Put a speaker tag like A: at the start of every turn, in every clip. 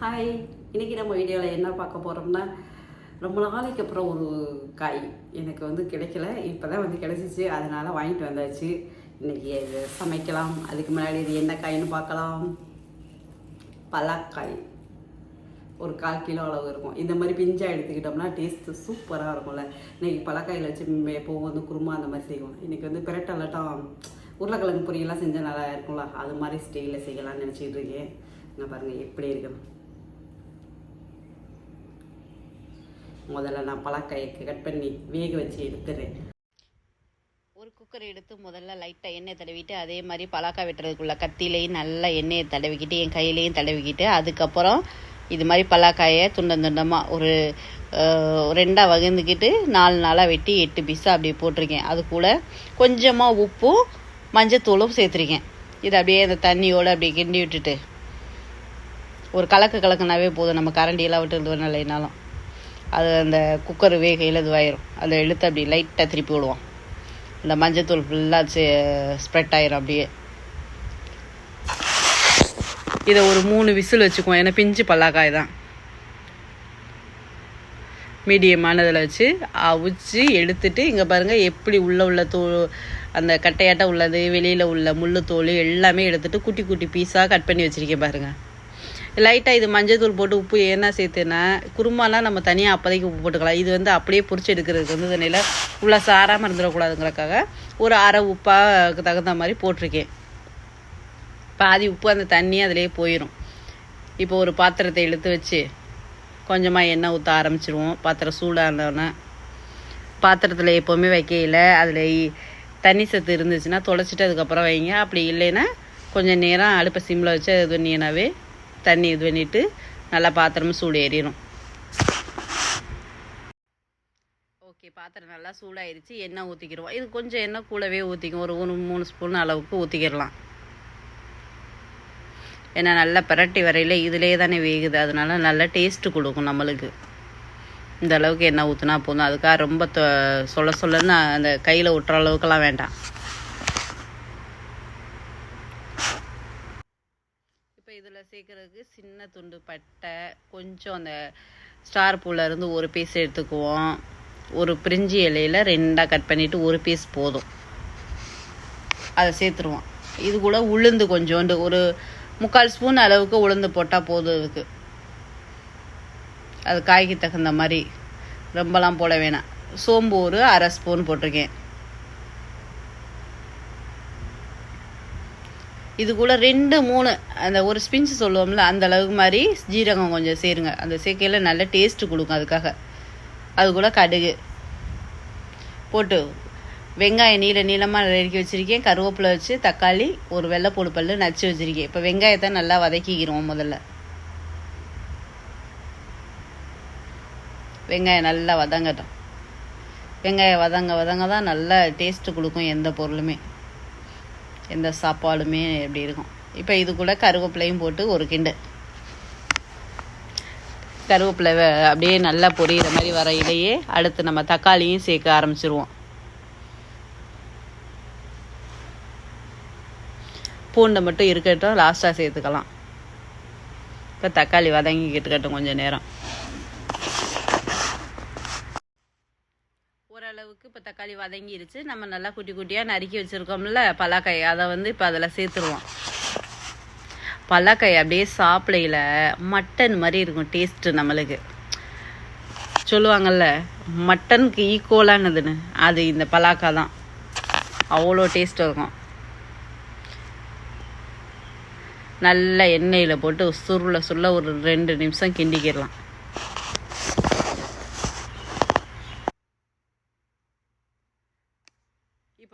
A: Hi இன்றைக்கி நம்ம வீடியோவில் என்ன பார்க்க போகிறோம்னா ரொம்ப நாளைக்கு அப்புறம் ஒரு காய் எனக்கு வந்து கிடைக்கல. இப்போ தான் வந்து கிடச்சிச்சு. அதனால் வாங்கிட்டு வந்தாச்சு. இன்னைக்கு இது சமைக்கலாம். அதுக்கு முன்னாடி இது என்ன காயின்னு பார்க்கலாம். பலாக்காய். ஒரு கால் கிலோ அளவு இருக்கும். இந்த மாதிரி பிஞ்சா எடுத்துக்கிட்டோம்னா டேஸ்ட்டு சூப்பராக இருக்கும்ல. இன்றைக்கி பலாக்காயில் வச்சு மே- எப்போவும் வந்து குருமா அந்த மாதிரி செய்வோம். இன்னைக்கு வந்து பிரட்டலாட்டம் உருளைக்கிழங்கு பொரியெல்லாம் செஞ்சால் நல்லா இருக்கும்ல. அது மாதிரி ஸ்டைலில் செய்யலாம்னு நினச்சிக்கிட்டு இருக்கேன். நான் பாருங்கள் எப்படி இருக்கணும் முதல்ல நான் பலாக்காயை கட் பண்ணி வேக வச்சு எடுத்துறேன்.
B: ஒரு குக்கர் எடுத்து முதல்ல லைட்டாக எண்ணெய் தடவிட்டு அதே மாதிரி பலாக்காய் வெட்டுறதுக்குள்ள கத்திலையும் நல்லா எண்ணெயை தடவிக்கிட்டு என் கையிலையும் தடவிக்கிட்டு அதுக்கப்புறம் இது மாதிரி பலாக்காயை துண்டம் துண்டமாக ஒரு ரெண்டாக வகுந்துக்கிட்டு நாலு நாளாக வெட்டி எட்டு பீஸாக அப்படியே போட்டிருக்கேன். அது கூட கொஞ்சமாக உப்பும் மஞ்சத்தூளும் சேர்த்துருக்கேன். இது அப்படியே அந்த தண்ணியோடு அப்படியே கிண்டி விட்டுட்டு ஒரு கலக்கு கலக்குனாவே போதும். நம்ம கரண்டியெல்லாம் விட்டு இல்லைனாலும் அது அந்த குக்கர் வேகையில் இதுவாயிரும். அதை இழுத்து அப்படி லைட்டாக திருப்பி விடுவோம் இந்த மஞ்சத்தூள் ஃபுல்லாக ஸ்ப்ரெட் ஆயிரும் அப்படியே. இதை ஒரு மூணு விசில் வச்சுக்குவோம். ஏன்னா பிஞ்சு பல்லாக்காய் தான். மீடியமானதில் வச்சு அவிச்சு எடுத்துட்டு இங்கே பாருங்கள் எப்படி உள்ளே உள்ள தோல் அந்த கட்டையாட்ட உள்ளது வெளியில் உள்ள முள்ளு தோல் எல்லாமே எடுத்துட்டு குட்டி குட்டி பீஸாக கட் பண்ணி வச்சுருக்கேன் பாருங்கள் லைட்டாக இது மஞ்சள் தூள் போட்டு உப்பு என்ன சேர்த்துன்னா குருமாலாம் நம்ம தனியாக அப்போதைக்கு உப்பு போட்டுக்கலாம். இது வந்து அப்படியே பொறிச்சு எடுக்கிறதுக்கு வந்து தண்ணியில் உள்ள சாராமல் இருந்துடக்கூடாதுங்கிறக்காக ஒரு அரை உப்பாக தகுந்த மாதிரி போட்டிருக்கேன். பாதி உப்பு அந்த தண்ணி அதிலே போயிடும் இப்போ ஒரு பாத்திரத்தை இழுத்து வச்சு கொஞ்சமாக எண்ணெய் ஊற்ற ஆரம்பிச்சிருவோம். பாத்திரம் சூடாக இருந்தோடனே பாத்திரத்தில் எப்போவுமே வைக்கையில் அதில் தண்ணி சத்து இருந்துச்சுன்னா தொலைச்சிட்டு அதுக்கப்புறம் வைங்க. அப்படி இல்லைன்னா கொஞ்சம் நேரம் அடுப்பை சிம்மில் வச்சு அது பண்ணினாவே தண்ணி இது பண்ணிட்டு நல்லா பாத்திரமும் சூடு ஏறிடும் ஓகே பாத்திரம் நல்லா சூடாயிருச்சு. எண்ணெய் ஊற்றிக்கிடுவோம் இது கொஞ்சம் எண்ணெய் கூடவே ஊற்றிக்கும் ஒரு ஒரு மூணு ஸ்பூன் அளவுக்கு ஊற்றிக்கிடலாம் ஏன்னா நல்லா பிரட்டி வரையில் இதிலே தானே வேகுது. அதனால நல்லா டேஸ்ட்டு கொடுக்கும் நம்மளுக்கு. இந்த அளவுக்கு எண்ணெய் ஊற்றினா போதும். அதுக்காக ரொம்ப தொ- சொல்ல சொல்லன்னு அந்த கையில் விட்டுற அளவுக்கெல்லாம் வேண்டாம் இப்போ இதில் சின்ன துண்டு பட்டை கொஞ்சம் அந்த ஸ்டார் பூலேருந்து ஒரு பீஸ் எடுத்துக்குவோம். ஒரு பிரிஞ்சி இலையில ரெண்டாக கட் பண்ணிவிட்டு ஒரு பீஸ் போதும். அதை சேர்த்துருவோம். இது கூட உளுந்து கொஞ்சோண்டு ஒரு முக்கால் ஸ்பூன் அளவுக்கு உளுந்து போட்டால் போதும் இதுக்கு. அது காய்க்கு தகுந்த மாதிரி ரொம்பலாம் போட வேணாம். சோம்பு ஒரு அரை ஸ்பூன் போட்டிருக்கேன். இது கூட ரெண்டு மூணு அந்த ஒரு ஸ்பிஞ்ச் சொல்லுவோம்ல அந்த அளவுக்கு மாதிரி ஜீரகம் கொஞ்சம் சேருங்க. அந்த சேர்க்கையில் நல்ல டேஸ்ட்டு கொடுக்கும் அதுக்காக. அது கூட கடுகு. போட்டு வெங்காயம் நீள நீளமாக நறுக்கி வச்சுருக்கேன். கருவேப்பிலை வச்சு தக்காளி ஒரு வெள்ளை வெள்ளைப்பூடு பல்லு நச்சு வச்சுருக்கேன். இப்போ வெங்காயத்தை நல்லா வதக்கிக்கிறோம் முதல்ல. வெங்காயம் நல்லா வதங்கட்டும். வெங்காயம் வதங்க வதங்க தான் நல்லா டேஸ்ட்டு கொடுக்கும் எந்த பொருளுமே. எந்த சாப்பாடுமே எப்படி இருக்கும். இப்போ இது கூட கருவேப்பிலையும் போட்டு ஒரு கிண்டு. கருவேப்பிலை அப்படியே நல்லா பொரியிற மாதிரி வரையிலேயே அடுத்து நம்ம தக்காளியும் சேர்க்க ஆரம்பிச்சிருவோம். பூண்டை மட்டும் இருக்கட்டும் லாஸ்ட்டாக சேர்த்துக்கலாம். இப்போ தக்காளி வதங்கிக்கிட்டு இருக்கட்டும் கொஞ்சம் நேரம் ஓரளவுக்கு இப்போ தக்காளி வதங்கிருச்சு. நம்ம நல்லா குட்டி குட்டியாக நறுக்கி வச்சுருக்கோம்ல பலாக்காய். அதை வந்து இப்போ அதில் சேர்த்துருவோம். பலாக்காய் அப்படியே சாப்பிடையில மட்டன் மாதிரி இருக்கும் டேஸ்ட்டு நம்மளுக்கு. சொல்லுவாங்கல்ல மட்டனுக்கு ஈக்குவலானதுன்னு அது இந்த பலாக்காய் தான். அவ்வளோ டேஸ்ட் இருக்கும். நல்ல எண்ணெயில் போட்டு சுருள சுருள ஒரு ரெண்டு நிமிஷம் கிண்டிக்கிடலாம்.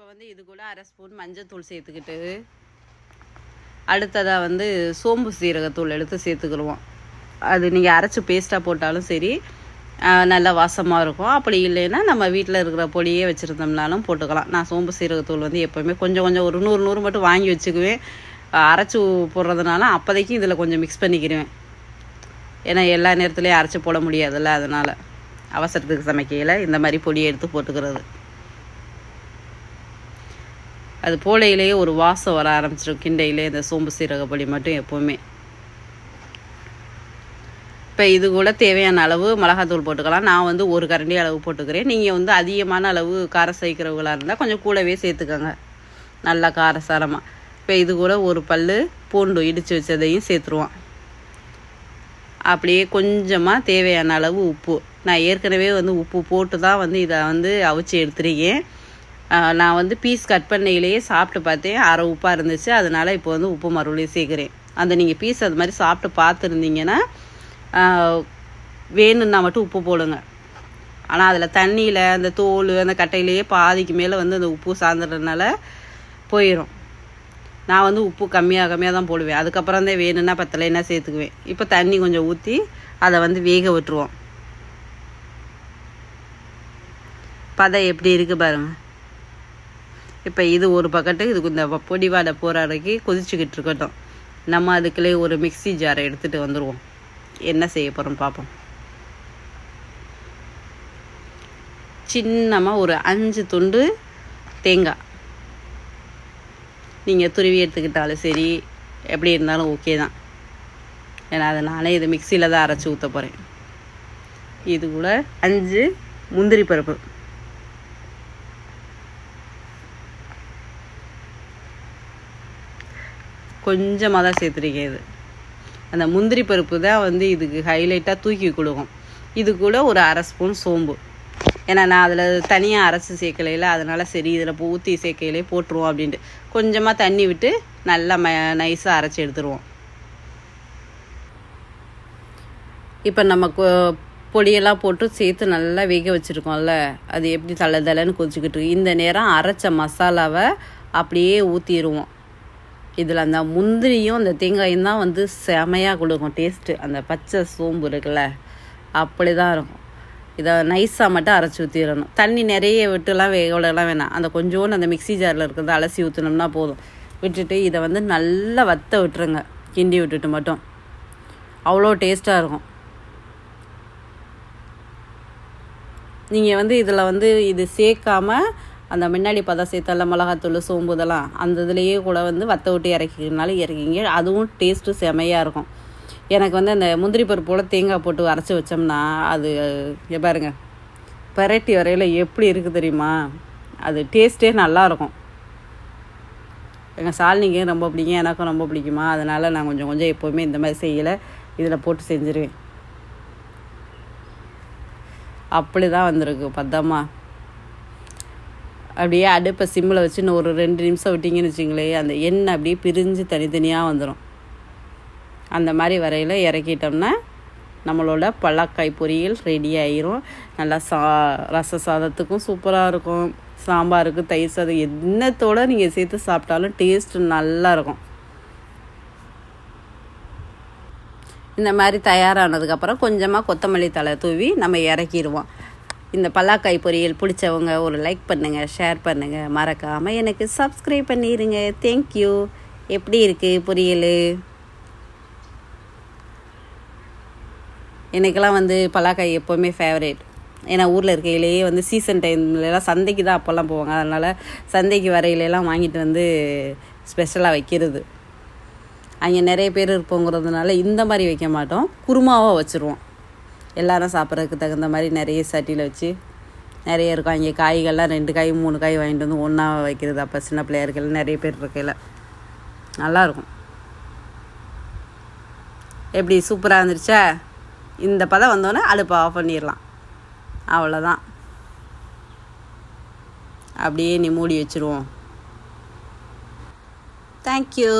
B: இப்போ வந்து இது கூட அரை ஸ்பூன் மஞ்சத்தூள் சேர்த்துக்கிட்டு அடுத்ததாக வந்து சோம்பு சீரகத்தூள் எடுத்து சேர்த்துக்கிடுவோம். அது நீங்கள் அரைச்சி பேஸ்ட்டாக போட்டாலும் சரி நல்லா வாசமாக இருக்கும். அப்படி இல்லைன்னா நம்ம வீட்டில் இருக்கிற பொடியே வச்சுருந்தோம்னாலும் போட்டுக்கலாம். நான் சோம்பு சீரகத்தூள் வந்து எப்போவுமே கொஞ்சம் கொஞ்சம் ஒரு நூறு நூறு மட்டும் வாங்கி வச்சுக்குவேன். அரைச்சி போடுறதுனால அப்போதைக்கு இதில் கொஞ்சம் மிக்ஸ் பண்ணிக்கிடுவேன் ஏன்னா எல்லா நேரத்துலையும் அரைச்சி போட முடியாதுல்ல அதனால். அவசரத்துக்கு சமைக்கையில் இந்த மாதிரி பொடியை எடுத்து போட்டுக்கிறது. அது போலையிலேயே ஒரு வாசம் வர ஆரம்பிச்சிடும். கிண்டையிலே இந்த சோம்பு சீரக பொடி மட்டும் எப்போவுமே. இப்போ இது கூட தேவையான அளவு மிளகாத்தூள் போட்டுக்கலாம். நான் வந்து ஒரு கரண்டி அளவு போட்டுக்கிறேன். நீங்கள் வந்து அதிகமான அளவு காரம் சேர்க்கிறவங்களாக இருந்தால் கொஞ்சம் கூடவே சேர்த்துக்கோங்க. நல்லா காரசாரமாக இப்போ இது கூட ஒரு பல் பூண்டு இடித்து வச்சதையும் சேர்த்துருவோம். அப்படியே கொஞ்சமாக தேவையான அளவு உப்பு. நான் ஏற்கனவே வந்து உப்பு போட்டு தான் வந்து இதை வந்து அவிச்சு எடுத்துருக்கேன். நான் வந்து பீஸ் கட் பண்ணையிலேயே சாப்பிட்டு பார்த்தேன். அரை உப்பாக இருந்துச்சு. அதனால் இப்போ வந்து உப்பு மறுபடியும் சேர்க்குறேன் அந்த நீங்கள் பீஸ் அது மாதிரி சாப்பிட்டு பார்த்துருந்தீங்கன்னா வேணும்னா மட்டும் உப்பு போடுங்க. ஆனால் அதில் தண்ணியில் அந்த தோல் அந்த கட்டையிலேயே பாதிக்கு மேலே வந்து அந்த உப்பு சார்ந்துடுறதுனால போயிடும் நான் வந்து உப்பு கம்மியாக கம்மியாக தான் போடுவேன். அதுக்கப்புறம் தான் வேணும்னா பத்தலைன்னா சேர்த்துக்குவேன். இப்போ தண்ணி கொஞ்சம் ஊற்றி அதை வந்து வேக விட்டுருவோம். பதம் எப்படி இருக்குது பாருங்கள் இப்போ இது ஒரு பக்கெட்டு இதுக்கு இந்த பொடி வாடை போகிற கொதிச்சுக்கிட்டு இருக்கட்டும். நம்ம அதுக்குள்ளே ஒரு மிக்ஸி ஜாரை எடுத்துகிட்டு வந்துடுவோம் என்ன செய்ய போகிறோம் பார்ப்போம் சின்னமாக ஒரு அஞ்சு துண்டு தேங்காய். நீங்கள் துருவி எடுத்துக்கிட்டாலும் சரி எப்படி இருந்தாலும் ஓகே தான். ஏன்னா அதை நானே இது மிக்சியில் தான் அரைச்சி ஊற்ற போகிறேன் இது கூட அஞ்சு முந்திரி பருப்பு. கொஞ்சமாக தான் சேர்த்துருக்கேன் இது. அந்த முந்திரி பருப்பு தான் வந்து இதுக்கு ஹைலைட்டாக தூக்கி கொடுக்கும். இது கூட ஒரு அரை ஸ்பூன் சோம்பு. ஏன்னா நான் அதில் தனியாக அரைச்சி சேர்க்கலையில அதனால் சரி இதில் ஊற்றி சேர்க்கையிலே போட்டுருவோம் அப்படின்ட்டு. கொஞ்சமாக தண்ணி விட்டு நல்லா ம நைஸாக அரைச்சி எடுத்துருவோம். இப்போ நம்ம கொ- பொடியெல்லாம் போட்டு சேர்த்து நல்லா வேக வச்சுருக்கோம்ல அது எப்படி தலை தலைன்னு கொதிச்சுக்கிட்டு இந்த நேரம் அரைச்ச மசாலாவை அப்படியே ஊற்றிடுவோம் இதில் அந்த முந்திரியும் அந்த தேங்காயும் தான் வந்து செமையாக கொடுக்கும் டேஸ்ட்டு அந்த பச்சை சோம்பு இருக்குல்ல அப்படி தான் இருக்கும். இதை நைஸாக மட்டும் அரைச்சி ஊற்றிடணும் தண்ணி நிறைய விட்டுலாம் வேகலாம் வேணாம். அந்த கொஞ்சோண்டு அந்த மிக்ஸி ஜாரில் இருக்கிறத அலசி ஊற்றினோம்னா போதும். விட்டுட்டு இதை வந்து நல்லா வத்த விட்டுருங்க. கிண்டி விட்டுட்டு மட்டும். அவ்வளோ டேஸ்ட்டாக இருக்கும். நீங்கள் வந்து இதில் வந்து இது சேர்க்காம அந்த முன்னாடி பதம் சேர்த்தல மிளகாத்தூள் சோம்பு இதெல்லாம் அந்த இதுலேயே கூட வந்து வத்த விட்டு இறக்கினாலும் இறக்கிங்க. அதுவும் டேஸ்ட்டு செமையாக இருக்கும். எனக்கு வந்து அந்த முந்திரி பருப்போட தேங்காய் போட்டு அரைச்சி வச்சோம்னா அது பாருங்க பரட்டி வரையில் எப்படி இருக்குது தெரியுமா? அது டேஸ்ட்டே நல்லாயிருக்கும் எங்கள் சாலினிக்கு ரொம்ப பிடிக்கும் எனக்கும் ரொம்ப பிடிக்குமா? அதனால் நான் கொஞ்சம் கொஞ்சம் எப்போவுமே இந்த மாதிரி செய்யலை. இதில் போட்டு செஞ்சுருவேன். அப்படி தான் வந்திருக்கு பத்தம்மா அப்படியே அடுப்பை சிம்மில் வச்சு இன்னும் ஒரு ரெண்டு நிமிஷம் விட்டிங்கன்னு வச்சிங்களேன் அந்த எண்ணெய் அப்படியே பிரிஞ்சு தனித்தனியாக வந்துடும் அந்த மாதிரி வரையில் இறக்கிட்டோம்னா நம்மளோட பழக்காய் பொரியல் ரெடி ஆயிரும். நல்லா சா ரச சாதத்துக்கும் சூப்பராக இருக்கும். சாம்பாருக்கு தயிர் சாதம் என்னத்தோடு நீங்கள் சேர்த்து சாப்பிட்டாலும் டேஸ்ட் நல்லாயிருக்கும் இந்த மாதிரி தயாரானதுக்கப்புறம் கொஞ்சமாக கொத்தமல்லி தழை தூவி நம்ம இறக்கிடுவோம். இந்த பல்லாக்காய் பொரியல் பிடிச்சவங்க ஒரு லைக் பண்ணுங்கள் ஷேர் பண்ணுங்கள் மறக்காமல் எனக்கு சப்ஸ்கிரைப் பண்ணிடுங்க தேங்க்யூ எப்படி இருக்குது பொரியல்? எனக்கெல்லாம் வந்து பலாக்காய் எப்போவுமே ஃபேவரேட் ஏன்னா ஊரில் இருக்கையிலேயே வந்து சீசன் டைம்லலாம் சந்தைக்கு தான் அப்போல்லாம் போவாங்க. அதனால் சந்தைக்கு வரையிலலாம் வாங்கிட்டு வந்து ஸ்பெஷலாக வைக்கிறது. அங்கே நிறைய பேர் இருப்போங்கிறதுனால இந்த மாதிரி வைக்க மாட்டோம். குருமாவாக வச்சுருவோம். எல்லாரும் சாப்பிட்றதுக்கு தகுந்த மாதிரி நிறைய சட்டியில் வச்சு நிறைய இருக்கும். அங்கே காய்கள்லாம் ரெண்டு காய் மூணு காய் வாங்கிட்டு வந்து ஒன்றா வைக்கிறது. அப்போ சின்ன பிள்ளையா இருக்கையில் நிறைய பேர் இருக்கையில். நல்லாயிருக்கும் எப்படி? சூப்பராக இருந்துருச்சா? இந்த பதம் வந்தோடனே அடுப்பை ஆஃப் பண்ணிடலாம். அவ்வளோதான் அப்படியே நீ மூடி வச்சுருவோம். தேங்க்யூ